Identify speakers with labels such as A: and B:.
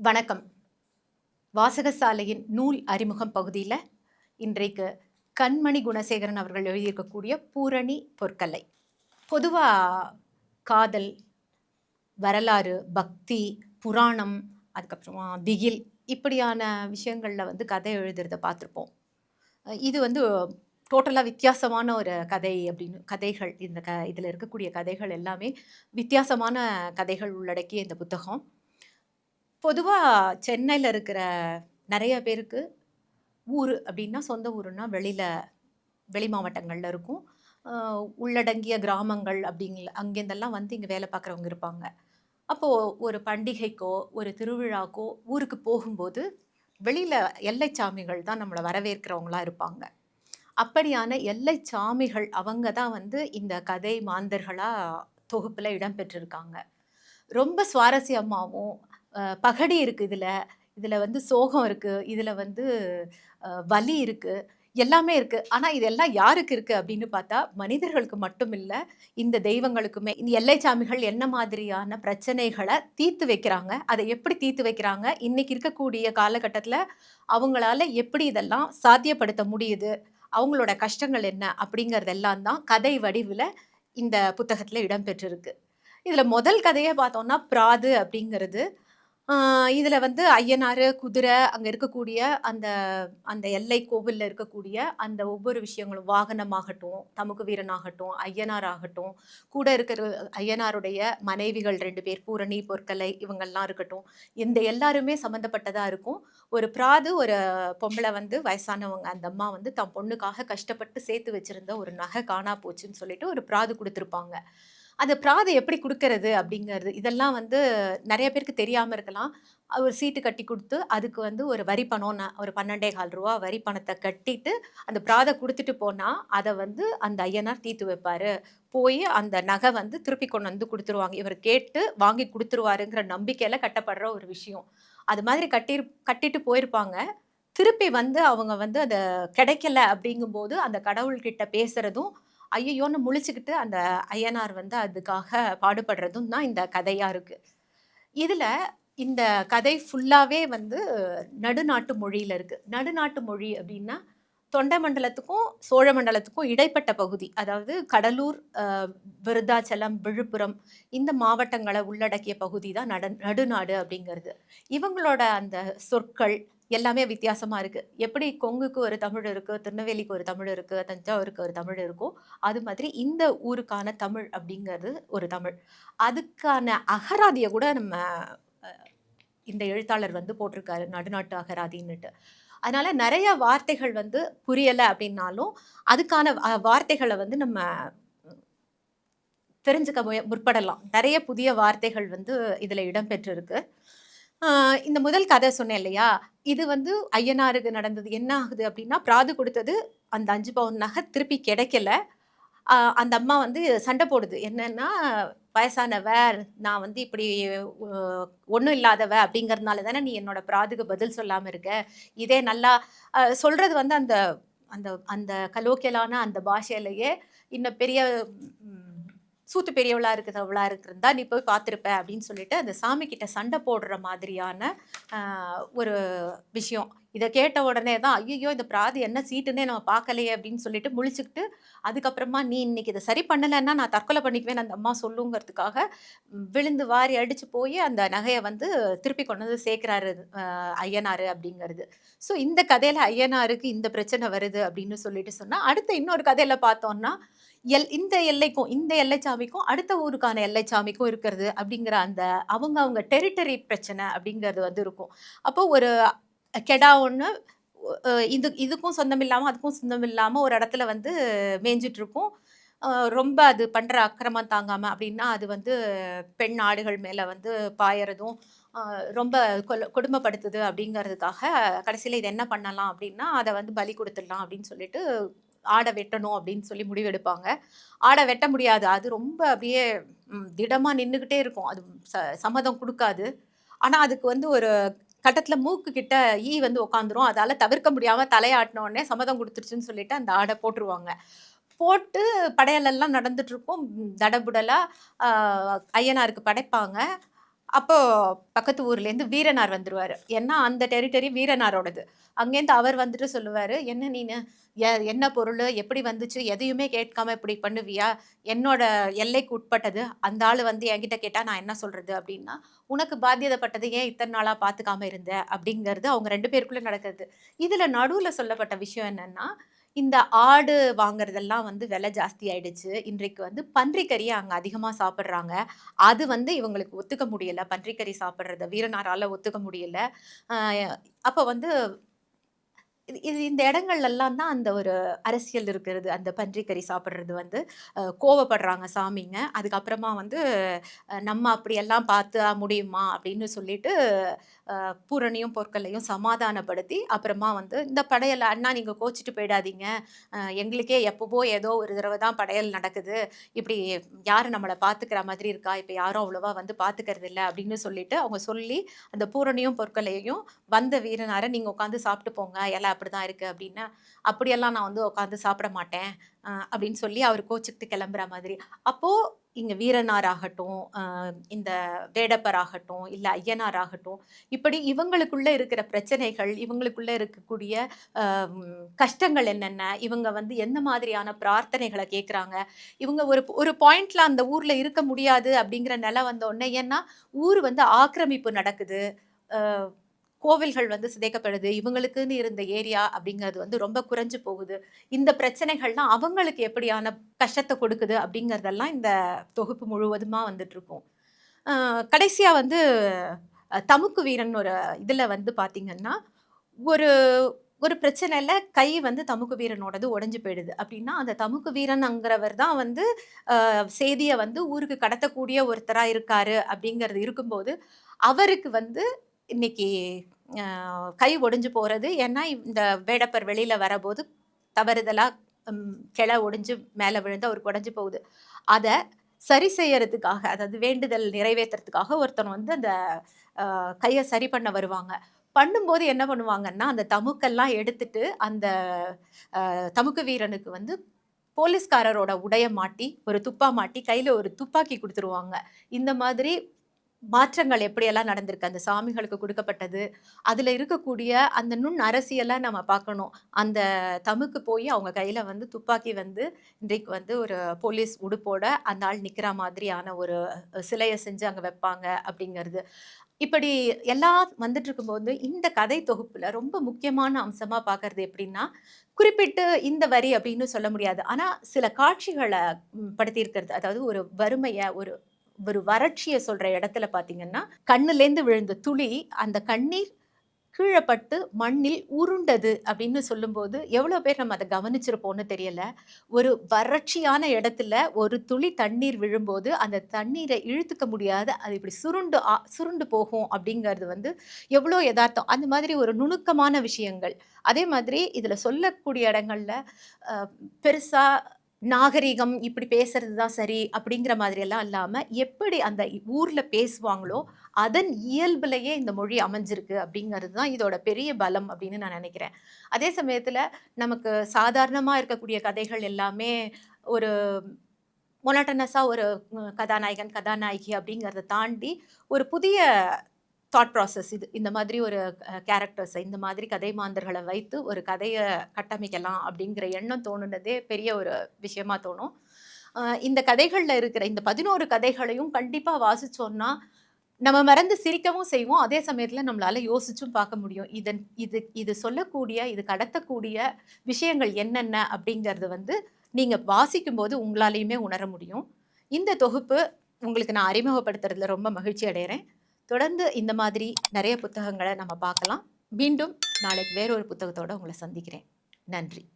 A: வணக்கம். வாசகசாலையின் நூல் அறிமுகம் பகுதியில் இன்றைக்கு கண்மணி குணசேகரன் அவர்கள் எழுதியிருக்கக்கூடிய பூரணி பொற்கலை பொதுவாக காதல் வரலாறு பக்தி புராணம் அதுக்கப்புறமா திகில் இப்படியான விஷயங்களில் வந்து கதை எழுதுறத பார்த்துருப்போம். இது வந்து டோட்டலாக வித்தியாசமான ஒரு கதை அப்படின்னு கதைகள் இந்த க இதில் இருக்கக்கூடிய கதைகள் எல்லாமே வித்தியாசமான கதைகள் உள்ளடக்கிய இந்த புத்தகம். பொதுவாக சென்னையில் இருக்கிற நிறைய பேருக்கு ஊர் அப்படின்னா சொந்த ஊருன்னா வெளியில் வெளி மாவட்டங்களில் இருக்கும். ஆஹ் உள்ளடங்கிய கிராமங்கள் அப்படிங்கிற அங்கேருந்தெல்லாம் வந்து இங்கே வேலை பார்க்குறவங்க இருப்பாங்க. அப்போது ஒரு பண்டிகைக்கோ ஒரு திருவிழாக்கோ ஊருக்கு போகும்போது வெளியில் எல்லை சாமிகள் தான் நம்மளை வரவேற்கிறவங்களா இருப்பாங்க. அப்படியான எல்லை சாமிகள் அவங்க தான் வந்து இந்த கதை மாந்தர்களாக தொகுப்பில் இடம்பெற்றிருக்காங்க ரொம்ப சுவாரஸ்யமாகவும் பகடி இருக்குது இதில். இதில் வந்து சோகம் இருக்குது இதில் வந்து வலி இருக்குது எல்லாமே இருக்குது ஆனால் இதெல்லாம் யாருக்கு இருக்குது அப்படின்னு பார்த்தா மனிதர்களுக்கு மட்டும் இல்லை இந்த தெய்வங்களுக்குமே. இந்த எல்லை சாமிகள் என்ன மாதிரியான பிரச்சனைகளை தீர்த்து வைக்கிறாங்க? அதை எப்படி தீர்த்து வைக்கிறாங்க? இன்றைக்கி இருக்கக்கூடிய காலகட்டத்தில் அவங்களால எப்படி இதெல்லாம் சாத்தியப்படுத்த முடியுது? அவங்களோட கஷ்டங்கள் என்ன? அப்படிங்கிறதெல்லாம் தான் கதை வடிவில் இந்த புத்தகத்தில் இடம்பெற்றிருக்கு. இதில் முதல் கதையை பார்த்தோம்னா பிராது அப்படிங்கிறது இதில் வந்து ஐயனார் குதிரை அங்கே இருக்கக்கூடிய அந்த அந்த எல்லை கோவிலில் இருக்கக்கூடிய அந்த ஒவ்வொரு விஷயங்களும் வாகனமாகட்டும் தமுக்கு வீரனாகட்டும் ஐயனார் ஆகட்டும் கூட இருக்கிற ஐயனாருடைய மனைவிகள் ரெண்டு பேர் பூரணி பொற்கலை இவங்கெல்லாம் இருக்கட்டும் இந்த எல்லாருமே சம்மந்தப்பட்டதாக இருக்கும். ஒரு பிராது ஒரு பொம்பளை வந்து வயசானவங்க அந்த அம்மா வந்து தம் பொண்ணுக்காக கஷ்டப்பட்டு சேர்த்து வச்சிருந்த ஒரு நகை காணா போச்சுன்னு சொல்லிட்டு ஒரு பிராது கொடுத்துருப்பாங்க. அந்த பிராதை எப்படி கொடுக்கறது அப்படிங்கிறது இதெல்லாம் வந்து நிறைய பேருக்கு தெரியாமல் இருக்கலாம். ஒரு சீட்டு கட்டி கொடுத்து அதுக்கு வந்து ஒரு வரி பணம் ஒரு பன்னெண்டே கால் ரூபா வரி பணத்தை கட்டிட்டு அந்த பிராதை கொடுத்துட்டு போனால் அதை வந்து அந்த ஐயனார் தீர்த்து வைப்பார். போய் அந்த நகை வந்து திருப்பி கொண்டு வந்து கொடுத்துருவாங்க. இவர் கேட்டு வாங்கி கொடுத்துருவாருங்கிற நம்பிக்கையில் கட்டப்படுற ஒரு விஷயம். அது மாதிரி கட்டி கட்டிட்டு போயிருப்பாங்க. திருப்பி வந்து அவங்க வந்து அதை கிடைக்கல அப்படிங்கும்போது அந்த கடவுள்கிட்ட பேசுகிறதும் ஐயோன்னு முழிச்சுக்கிட்டு அந்த ஐயனார் வந்து அதுக்காக பாடுபடுறதும் தான் இந்த கதையாக இருக்குது இதில் இந்த கதை ஃபுல்லாகவே வந்து நடுநாட்டு மொழியில் இருக்குது நடுநாட்டு மொழி அப்படின்னா தொண்டை மண்டலத்துக்கும் சோழ மண்டலத்துக்கும் இடைப்பட்ட பகுதி. அதாவது கடலூர் விருதாச்சலம் விருத்தாச்சலம் விழுப்புரம் இந்த மாவட்டங்களை உள்ளடக்கிய பகுதி தான் நட நடுநாடு அப்படிங்கிறது. இவங்களோட அந்த சொற்கள் எல்லாமே வித்தியாசமாக இருக்குது எப்படி கொங்குக்கு ஒரு தமிழ் இருக்குது திருநெல்வேலிக்கு ஒரு தமிழ் இருக்குது தஞ்சாவூருக்கு ஒரு தமிழ் இருக்கோ அது மாதிரி இந்த ஊருக்கான தமிழ் அப்படிங்கிறது ஒரு தமிழ். அதுக்கான அகராதியை கூட நம்ம இந்த எழுத்தாளர் வந்து போட்டிருக்காரு நடுநாட்டு அகராதின்னுட்டு. அதனால் நிறைய வார்த்தைகள் வந்து புரியலை அப்படின்னாலும் அதுக்கான வார்த்தைகளை வந்து நம்ம தெரிஞ்சுக்க முய முற்படலாம். நிறைய புதிய வார்த்தைகள் வந்து இதில் இடம்பெற்றிருக்கு. இந்த முதல் கதை சொன்னேன் இல்லையா? இது வந்து ஐயனாருக்கு நடந்தது. என்ன ஆகுது அப்படின்னா பிராது கொடுத்தது அந்த அஞ்சு பவுன் நகை திருப்பி கிடைக்கல. அந்த அம்மா வந்து சண்டை போடுது. என்னன்னா வயசானவ நான் வந்து இப்படி ஒன்றும் இல்லாதவ அப்படிங்கிறதுனால தானே நீ என்னோட பிராதுக்கு பதில் சொல்லாமல் இருக்க. இதே நல்லா சொல்கிறது வந்து அந்த அந்த அந்த கலோக்கியலான அந்த பாஷையிலேயே இன்னும் பெரிய சூத்து பெரியவளா இருக்கிறவளா இருக்கிறதா நீ போய் பார்த்துருப்ப அப்படின்னு சொல்லிட்டு அந்த சாமி கிட்ட சண்டை போடுற மாதிரியான ஒரு விஷயம். இதை கேட்ட உடனே தான் ஐயோ இந்த பிராதி என்ன சீட்டுன்னே நம்ம பார்க்கலையே அப்படின்னு சொல்லிட்டு முழிச்சுக்கிட்டு அதுக்கப்புறமா நீ இன்னைக்கு இதை சரி பண்ணலைன்னா நான் தற்கொலை பண்ணிக்குவேன் அந்த அம்மா சொல்லுங்கிறதுக்காக விழுந்து வாரி அடிச்சு போய் அந்த நகையை வந்து திருப்பி கொண்டு வந்து சேர்க்குறாரு ஐயனாரு அப்படிங்கிறது. ஸோ இந்த கதையில ஐயனாருக்கு இந்த பிரச்சனை வருது அப்படின்னு சொல்லிட்டு சொன்னால் அடுத்த இன்னொரு கதையில பார்த்தோம்னா எல் இந்த எல்லைக்கும் இந்த எல்லைச்சாமிக்கும் அடுத்த ஊருக்கான எல்லைச்சாமிக்கும் இருக்கிறது அப்படிங்கிற அந்த அவங்க அவங்க டெரிட்டரி பிரச்சனை அப்படிங்கிறது வந்து இருக்கும். அப்போ ஒரு கெடா ஒன்று இது இதுக்கும் சொந்தம் இல்லாமல் அதுக்கும் சொந்தம் இல்லாமல் ஒரு இடத்துல வந்து மேய்ஞ்சிட்டு இருக்கும் ரொம்ப அது பண்ணுற அக்கிரமம் தாங்காமல் அப்படின்னா அது வந்து பெண் ஆடுகள் மேலே வந்து பாயறதும் ரொம்ப கொடுமைப்படுத்துது அப்படிங்கிறதுக்காக கடைசியில் இது என்ன பண்ணலாம் அப்படின்னா அதை வந்து பலி கொடுத்துடலாம் அப்படின்னு சொல்லிட்டு ஆடை வெட்டணும் அப்படின்னு சொல்லி முடிவெடுப்பாங்க. ஆடை வெட்ட முடியாது. அது ரொம்ப அப்படியே திடமாக நின்றுக்கிட்டே இருக்கும். அது ச சம்மதம் கொடுக்காது. ஆனால் அதுக்கு வந்து ஒரு கட்டத்தில் மூக்கு கிட்ட ஈ வந்து உட்காந்துரும் அதால் தவிர்க்க முடியாமல் தலையாட்டினோடனே சம்மதம் கொடுத்துருச்சுன்னு சொல்லிட்டு அந்த ஆடை போட்டுருவாங்க. போட்டு படையலெல்லாம் நடந்துட்டுருக்கும். தடபுடலாக ஐயனாருக்கு படைப்பாங்க. அப்போ பக்கத்து ஊர்லேருந்து வீரனார் வந்துடுவார் ஏன்னா அந்த டெரிட்டரி வீரனாரோடது. அங்கேருந்து அவர் வந்துட்டு சொல்லுவார் என்ன நீனு? எ- என்ன பொருள்? எப்படி வந்துச்சு? எதையுமே கேட்காம இப்படி பண்ணுவியா? என்னோட எல்லைக்கு உட்பட்டது. அந்த ஆள் வந்து என்கிட்ட கேட்டால் நான் என்ன சொல்கிறது அப்படின்னா உனக்கு பாத்தியதப்பட்டது ஏன் இத்தனை நாளாக பார்த்துக்காம இருந்த? அப்படிங்கிறது அவங்க ரெண்டு பேருக்குள்ளே நடக்கிறது இதில் நடுவில் சொல்லப்பட்ட விஷயம் என்னென்னா இந்த ஆடு வாங்குறதெல்லாம் வந்து விலை ஜாஸ்தி ஆயிடுச்சு. இன்றைக்கு வந்து பன்றிக்கறியை அங்கே அதிகமாக சாப்பிட்றாங்க. அது வந்து இவங்களுக்கு ஒத்துக்க முடியல. பன்றிக்கறி சாப்பிட்றத வீரனாரால் ஒத்துக்க முடியல. அப்போ வந்து இது இது இந்த இடங்கள்லாம் தான் அந்த ஒரு அரசியல் இருக்கிறது. அந்த பன்றிக்கறி சாப்பிட்றது வந்து கோவப்படுறாங்க சாமிங்க. அதுக்கப்புறமா வந்து நம்ம அப்படியெல்லாம் பார்த்து முடியுமா? அப்படின்னு சொல்லிட்டு பூரணியும் பொற்களையும் சமாதானப்படுத்தி அப்புறமா வந்து இந்த படையல் அண்ணா நீங்கள் கோச்சிட்டு போயிடாதீங்க. எங்களுக்கே எப்போவோ ஏதோ ஒரு தடவை தான் படையல் நடக்குது. இப்படி யார் நம்மளை பார்த்துக்கிற மாதிரி இருக்கா? இப்போ யாரும் அவ்வளோவா வந்து பார்த்துக்கிறது இல்லை அப்படின்னு சொல்லிட்டு அவங்க சொல்லி அந்த பூரணியும் பொற்களையும் வந்த வீரனாரை நீங்கள் உட்காந்து சாப்பிட்டு போங்க. எல்லாம் அப்படி தான் இருக்குது அப்படின்னா அப்படியெல்லாம் நான் வந்து உட்காந்து சாப்பிட மாட்டேன் அப்படின்னு சொல்லி அவர் கோச்சுக்கிட்டு கிளம்புற மாதிரி. அப்போது இங்கே வீரனார் ஆகட்டும் இந்த வேடப்பர் ஆகட்டும் இல்லை ஐயனார் ஆகட்டும் இப்படி இவங்களுக்குள்ளே இருக்கிற பிரச்சனைகள் இவங்களுக்குள்ளே இருக்கக்கூடிய கஷ்டங்கள் என்னென்ன இவங்க வந்து எந்த மாதிரியான பிரார்த்தனைகளை கேட்குறாங்க இவங்க ஒரு ஒரு பாயிண்டில் அந்த ஊரில் இருக்க முடியாது அப்படிங்கிற நிலை வந்த உடனே ஏன்னா ஊர் வந்து ஆக்கிரமிப்பு நடக்குது. கோவில்கள் வந்து சிதைக்கப்படுது இவங்களுக்குன்னு இருந்த ஏரியா அப்படிங்கிறது வந்து ரொம்ப குறைஞ்சு போகுது. இந்த பிரச்சனைகள்லாம் அவங்களுக்கு எப்படியான கஷ்டத்தை கொடுக்குது அப்படிங்கிறதெல்லாம் இந்த தொகுப்பு முழுவதுமாக வந்துட்டு கடைசியாக வந்து தமுக்கு வீரன் ஒரு இதில் வந்து பார்த்திங்கன்னா ஒரு ஒரு பிரச்சனையில் கை வந்து தமுக்கு வீரனோடது உடஞ்சி போயிடுது. அப்படின்னா அந்த தமுக்கு வீரனுங்கிறவர் தான் வந்து செய்தியை வந்து ஊருக்கு கடத்தக்கூடிய ஒருத்தராக இருக்காரு அப்படிங்கிறது இருக்கும்போது அவருக்கு வந்து இன்னைக்கு கை ஒடிஞ்சு போகிறது ஏன்னா இந்த வேடப்பர் வெளியில் வரபோது தவறுதலாக கிளை ஒடிஞ்சு மேலே விழுந்து அவருக்கு உடஞ்சி போகுது. அதை சரி செய்யறதுக்காக அதாவது வேண்டுதல் நிறைவேற்றுறதுக்காக ஒருத்தன் வந்து அந்த கையை சரி பண்ண வருவாங்க. பண்ணும்போது என்ன பண்ணுவாங்கன்னா அந்த தமுக்கெல்லாம் எடுத்துட்டு அந்த தமுக்கு வீரனுக்கு வந்து போலீஸ்காரரோட உடைய மாட்டி ஒரு துப்பா மாட்டி கையில் ஒரு துப்பாக்கி கொடுத்துருவாங்க. இந்த மாதிரி மாற்றங்கள் எப்படியெல்லாம் நடந்திருக்கு? அந்த சாமிகளுக்கு கொடுக்கப்பட்டது. அதில் இருக்கக்கூடிய அந்த நுண் அரசியலை நம்ம பார்க்கணும். அந்த தமுக்கு போய் அவங்க கையில் வந்து துப்பாக்கி வந்து இன்றைக்கு வந்து ஒரு போலீஸ் உடுப்போட அந்த ஆள் நிற்கிற மாதிரியான ஒரு சிலையை செஞ்சு அங்கே வைப்பாங்க அப்படிங்கிறது. இப்படி எல்லாம் வந்துட்டு இருக்கும்போது இந்த கதை தொகுப்பில் ரொம்ப முக்கியமான அம்சமாக பார்க்கறது எப்படின்னா குறிப்பிட்டு இந்த வரி அப்படின்னு சொல்ல முடியாது. ஆனால் சில காட்சிகளை படுத்தியிருக்கிறது அதாவது ஒரு வறுமையை ஒரு ஒரு வறட்சியை சொல்கிற இடத்துல பார்த்தீங்கன்னா கண்ணுலேருந்து விழுந்த துளி அந்த கண்ணீர் கீழே பட்டு மண்ணில் உருண்டது அப்படின்னு சொல்லும்போது எவ்வளோ பேர் நம்ம அதை கவனிச்சிருப்போம்னு தெரியல. ஒரு வறட்சியான இடத்துல ஒரு துளி தண்ணீர் விழும்போது அந்த தண்ணீரை இழுத்துக்க முடியாத. அது இப்படி சுருண்டு சுருண்டு போகும் அப்படிங்கிறது வந்து எவ்வளோ யதார்த்தம். அந்த மாதிரி ஒரு நுணுக்கமான விஷயங்கள். அதே மாதிரி இதில் சொல்லக்கூடிய இடங்களில் பெருசாக நாகரிகம் இப்படி பேசுறது தான் சரி அப்படிங்கிற மாதிரி எல்லாம் இல்லாமல் எப்படி அந்த ஊரில் பேசுவாங்களோ அதன் இயல்புலையே இந்த மொழி அமைஞ்சிருக்கு அப்படிங்கிறது தான் இதோட பெரிய பலம் அப்படின்னு நான் நினைக்கிறேன். அதே சமயத்தில் நமக்கு சாதாரணமாக இருக்கக்கூடிய கதைகள் எல்லாமே ஒரு மொனட்டனஸாக ஒரு கதாநாயகன் கதாநாயகி அப்படிங்கிறத தாண்டி ஒரு புதிய தாட் ப்ராசஸ் இது இந்த மாதிரி ஒரு கேரக்டர்ஸை இந்த மாதிரி கதை மாந்தர்களை வைத்து ஒரு கதையை கட்டமைக்கலாம் அப்படிங்கிற எண்ணம் தோணுனதே பெரிய ஒரு விஷயமா தோணும். இந்த கதைகளில் இருக்கிற இந்த பதினோரு கதைகளையும் கண்டிப்பாக வாசிச்சோம்னா நம்ம மறந்து சிரிக்கவும் செய்வோம். அதே சமயத்தில் நம்மளால் யோசிச்சும் பார்க்க முடியும். இதன் இது இது சொல்லக்கூடிய இது கடத்தக்கூடிய விஷயங்கள் என்னென்ன அப்படிங்கிறது வந்து நீங்கள் வாசிக்கும்போது உங்களாலையுமே உணர முடியும். இந்த தொகுப்பு உங்களுக்கு நான் அறிமுகப்படுத்துறதுல ரொம்ப மகிழ்ச்சி அடைகிறேன் தொடர்ந்து இந்த மாதிரி நிறைய புத்தகங்களை நம்ம பார்க்கலாம். மீண்டும் நாளைக்கு வேறொரு புத்தகத்தோடு உங்களை சந்திக்கிறேன். நன்றி.